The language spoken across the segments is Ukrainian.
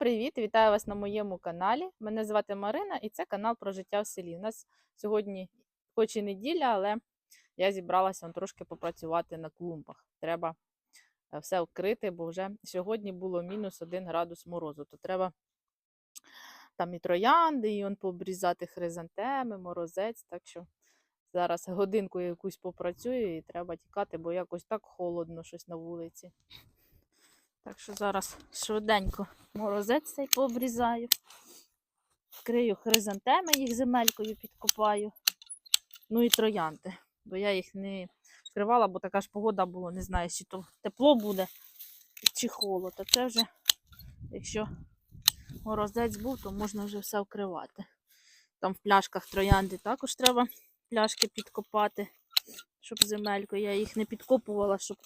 привіт! Вітаю вас на моєму каналі. Мене звати Марина і це канал про життя в селі. У нас сьогодні, хоч і неділя, але я зібралася он, трошки попрацювати на клумбах. Треба е, все вкрити, бо вже сьогодні було мінус 1 градус морозу. То треба там і троянди, і он пообрізати хризантеми, морозець. Так що зараз годинку якусь попрацюю і треба тікати, бо якось так холодно щось на вулиці. Так що зараз швиденько морозець цей пообрізаю. Вкрию хризантеми, їх земелькою підкопаю. Ну і троянди. Бо я їх не вкривала, бо така ж погода була, не знаю, чи то тепло буде, чи холод. А це вже, якщо морозець був, то можна вже все вкривати. Там в пляшках троянди також треба пляшки підкопати, щоб земельку. Я їх не підкопувала, щоб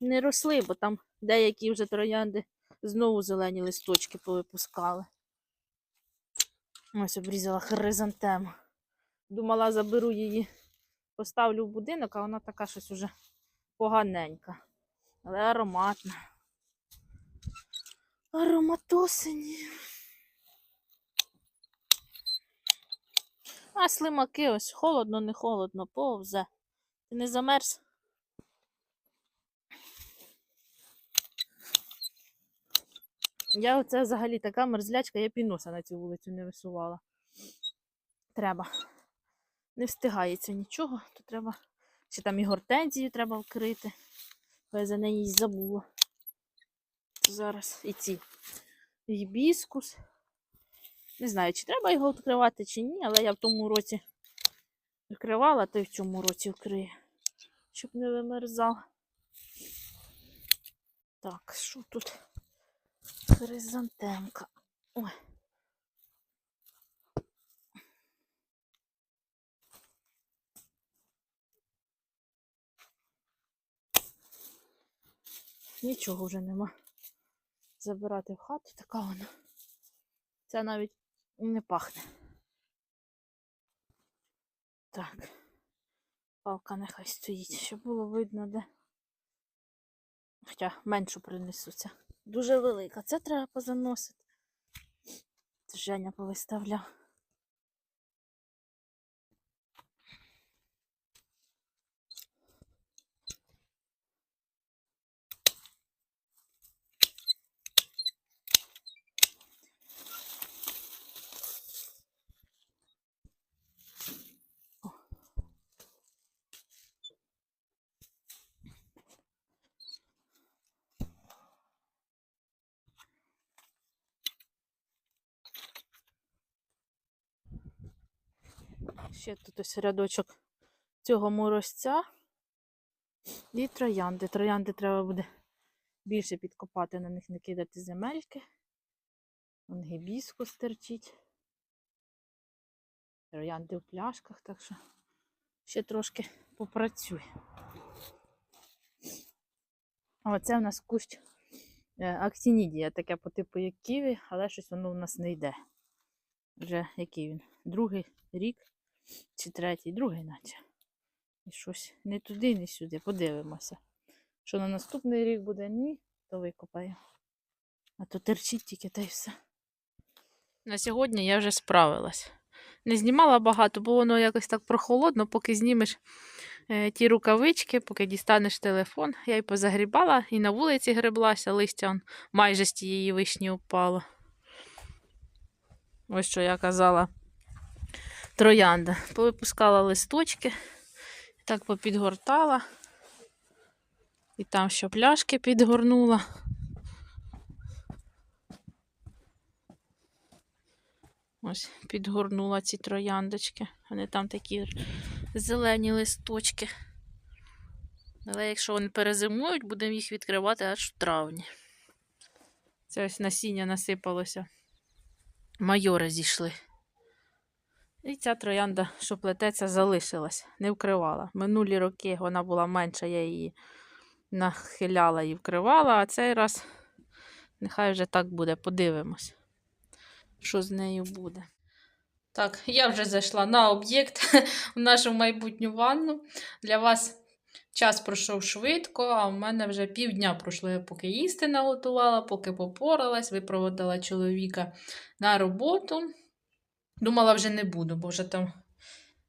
не росли, бо там деякі вже троянди знову зелені листочки повипускали. Ось обрізала хризантему. Думала, заберу її, поставлю в будинок, а вона така щось уже поганенька. Але ароматна. Ароматосині. А слимаки ось холодно, не холодно, повзе. Ти не замерз? Я оце взагалі така мерзлячка, я піноса на цю вулицю не висувала. Треба. Не встигається нічого, то треба. Ще там і гортензію треба вкрити. Бо я за неї й забула. Зараз і ці гібіскус. Не знаю, чи треба його відкривати, чи ні, але я в тому році відкривала, то й в цьому році вкрию, щоб не вимерзав. Так, що тут? Хризантемка. Ой. Нічого вже нема. Забирати в хату, така вона. Це навіть не пахне. Так. Палка нехай стоїть, щоб було видно, де. Хоча меншу принесуться. Дуже велика. Це треба позаносити. Женя повиставляв. Ще тут ось рядочок цього морозця і троянди. Троянди треба буде більше підкопати, на них не кидати земельки. Вон гібіскус терчить. Троянди в пляшках, так що ще трошки попрацюю. Оце в нас кущ е, актінідія, таке по типу як ківі, але щось воно в нас не йде. Вже який він? Другий рік чи третій, другий наче. І щось не туди, не сюди. Подивимося. Що на наступний рік буде, ні, то викопаю. А то терчить тільки та й все. На сьогодні я вже справилась. Не знімала багато, бо воно якось так прохолодно, поки знімеш е, ті рукавички, поки дістанеш телефон. Я й позагрібала, і на вулиці греблася, листя он майже з тієї вишні упало. Ось що я казала. Троянда. Повипускала листочки, так попідгортала. І там ще пляшки підгорнула. Ось підгорнула ці трояндочки. Вони там такі зелені листочки. Але якщо вони перезимують, будемо їх відкривати аж в травні. Це ось насіння насипалося. Майори зійшли. І ця троянда, що плететься, залишилась, не вкривала. Минулі роки вона була менша, я її нахиляла і вкривала, а цей раз нехай вже так буде, подивимось, що з нею буде. Так, я вже зайшла на об'єкт в нашу майбутню ванну. Для вас Час пройшов швидко, а в мене вже півдня пройшло, я поки їсти наготувала, поки попоралась, випроводила чоловіка на роботу. Думала, вже не буду, бо вже там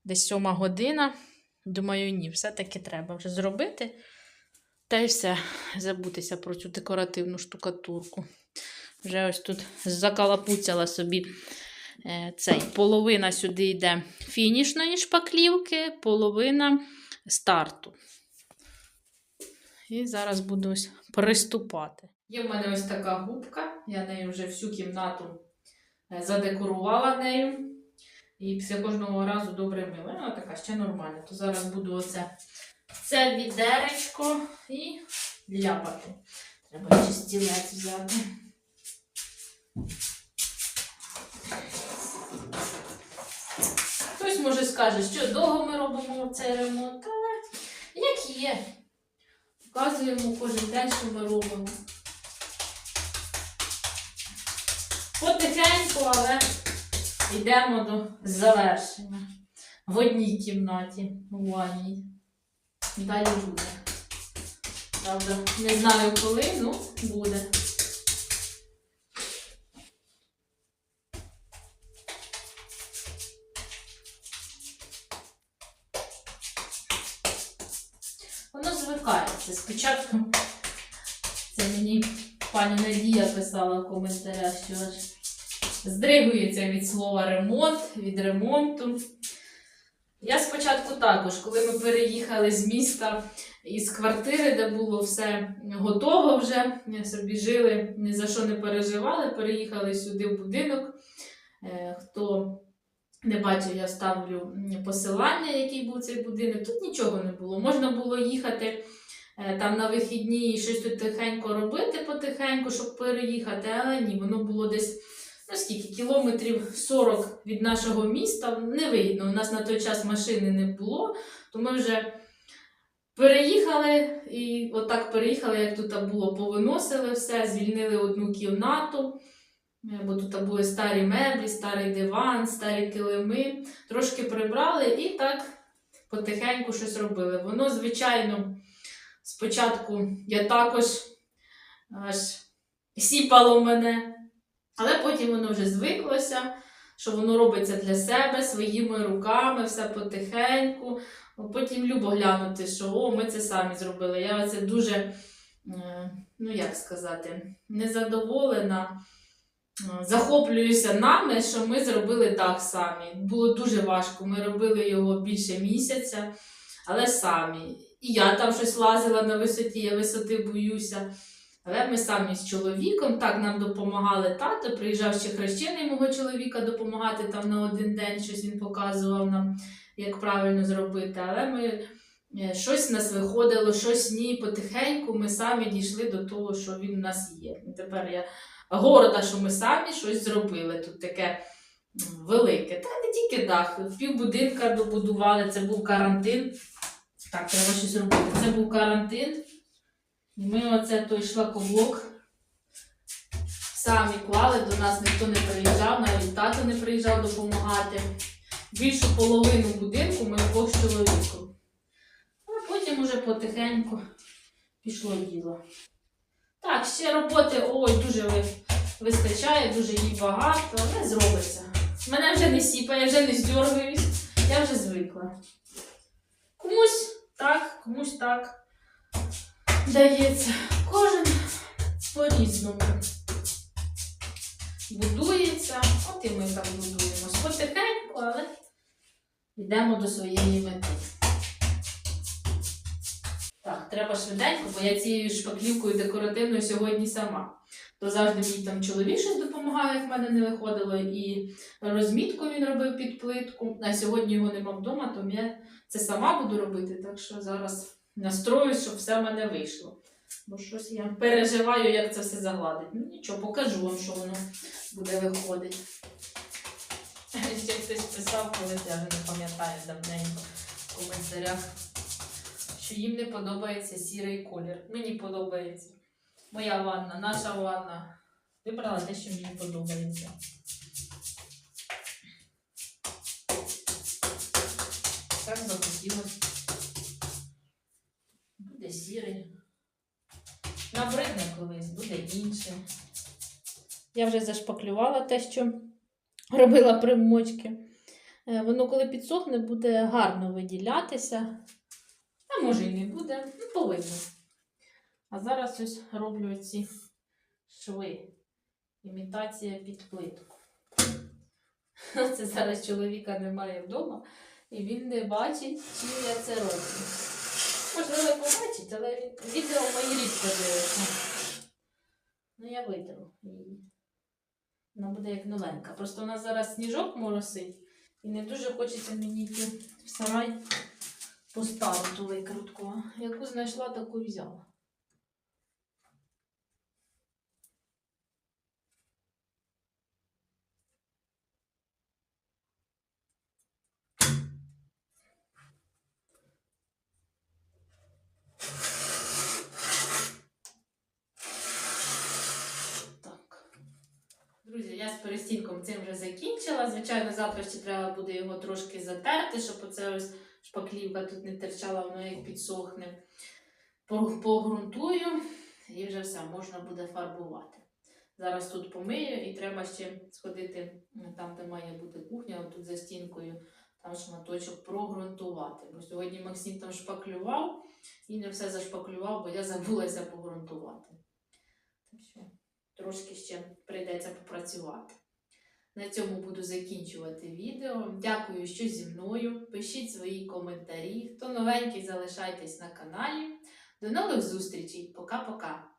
десь сьома година. Думаю, ні, все-таки треба вже зробити. Та й все, забутися про цю декоративну штукатурку. Вже ось тут закалапуцяла собі е, цей. Половина сюди йде фінішної шпаклівки, половина старту. І зараз буду ось приступати. Є в мене ось така губка, я нею вже всю кімнату задекорувала нею. І після кожного разу добре мила. Вона така ще нормальна. То зараз буду оце це відеречко і ляпати. Треба ще стілець взяти. Хтось може скаже, що довго ми робимо цей ремонт, але як є. Показуємо кожен день, що ми робимо. Потихеньку, але йдемо до завершення. В одній кімнаті, у ванній. Далі буде. Правда, не знаю коли, ну буде. Воно звикається. Спочатку це мені пані Надія писала в коментарях, що аж здригується від слова ремонт, від ремонту. Я спочатку також, коли ми переїхали з міста із квартири, де було все готово вже, собі жили, ні за що не переживали, переїхали сюди в будинок. Е, Хто не бачив, я ставлю посилання, який був цей будинок. Тут нічого не було. Можна було їхати е, там на вихідні і щось тут тихенько робити потихеньку, щоб переїхати, але ні, воно було десь ну скільки, кілометрів 40 від нашого міста. Невигідно. У нас на той час машини не було, то ми вже переїхали і отак переїхали, як тут було, повиносили все, звільнили одну кімнату. Бо тут були старі меблі, старий диван, старі килими. Трошки прибрали і так потихеньку щось робили. Воно, звичайно, спочатку я також аж сіпало мене, але потім воно вже звиклося, що воно робиться для себе своїми руками, все потихеньку. Потім любо глянути, що о, ми це самі зробили. Я оце дуже, е, ну як сказати, незадоволена. Е, Захоплююся нами, що ми зробили так самі. Було дуже важко. Ми робили його більше місяця, але самі. І я там щось лазила на висоті, я висоти боюся. Але ми самі з чоловіком, так нам допомагали тато, приїжджав ще хрещений мого чоловіка допомагати там на один день, щось він показував нам, як правильно зробити. Але ми е, щось в нас виходило, щось ні. Потихеньку ми самі дійшли до того, що він у нас є. І тепер я горда, що ми самі щось зробили. Тут таке велике. Та не тільки дах, півбудинка добудували, це був карантин. Так, треба щось робити. Це був карантин. І ми оце той шлакоблок самі клали, до нас ніхто не приїжджав, навіть тато не приїжджав допомагати. Більшу половину будинку ми вдвох з чоловіком. А потім уже потихеньку пішло діло. Так, ще роботи ой, дуже вистачає, дуже їй багато, але зробиться. Мене вже не сіпає, вже не здьоргаюсь, я вже звикла. Комусь так, комусь так дається. Кожен по-різному будується. От і ми так будуємо. Потихеньку, але йдемо до своєї мети. Так, треба швиденько, бо я цією шпаклівкою декоративною сьогодні сама. То завжди мені там чоловік щось допомагав, як в мене не виходило, і розмітку він робив під плитку. А сьогодні його нема вдома, то я це сама буду робити. Так що зараз настроюсь, щоб все в мене вийшло. Бо щось я переживаю, як це все загладить. Ну нічого, покажу вам, що воно буде виходити. Ще хтось писав, коли я вже не пам'ятаю давненько в коментарях, що їм не подобається сірий колір. Мені подобається. Моя ванна, наша ванна. Вибрала те, що мені подобається. Так захотілося сірий. Набридне колись, буде інше. Я вже зашпаклювала те, що робила примочки. Е, воно, коли підсохне, буде гарно виділятися. А може і не буде, ну, повинно. А зараз ось роблю ці шви. Імітація під плитку. Це зараз чоловіка немає вдома, і він не бачить, чи я це роблю. Можливо, побачить, але відео мої рідко дивиться. Ну, я її. Вона буде як новенька. Просто у нас зараз сніжок моросить, і не дуже хочеться мені йти в сарай по ту викрутку. Яку знайшла, таку взяла. Так. Друзі, я з перестінком цим вже закінчила. Звичайно, завтра ще треба буде його трошки затерти, щоб оце ось шпаклівка тут не терчала, воно як підсохне. Погрунтую і вже все, можна буде фарбувати. Зараз тут помию і треба ще сходити там, де має бути кухня, отут за стінкою, там шматочок прогрунтувати. Бо сьогодні Максим там шпаклював і не все зашпаклював, бо я забулася погрунтувати. Так що трошки ще прийдеться попрацювати. На цьому буду закінчувати відео. Дякую, що зі мною. Пишіть свої коментарі. Хто новенький, залишайтесь на каналі. До нових зустрічей. Пока-пока.